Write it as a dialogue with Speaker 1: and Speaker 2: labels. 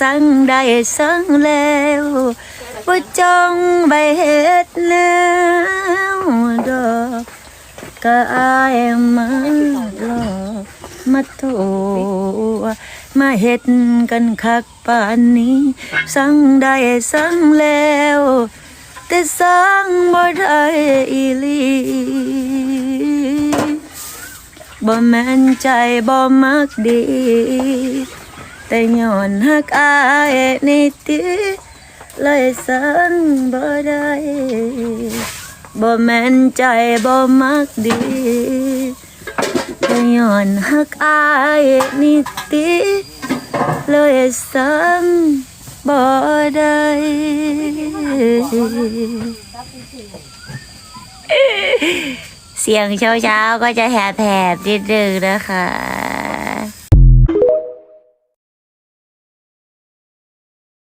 Speaker 1: สั่งได้สั่งแล้วบ่จองใบเฮ็ดแล้วดอกก็อายมาหลอกมาโทมาเฮ็ดกันคักป่านนี้ สั่งได้สั่งแล้ว แต่สั่งบ่ได้อีหลีบ่แม่นใจบ่มักดี แต่ย้อนฮักอายนี่ติเลยสั่งบ่ได้บ่แม่นใจบ่มักดีแต่ย้อนฮักอายนี่ติเลยสั่งบ่ได้เสียงเช้าๆก็จะแหบๆนิดนึงนะคะ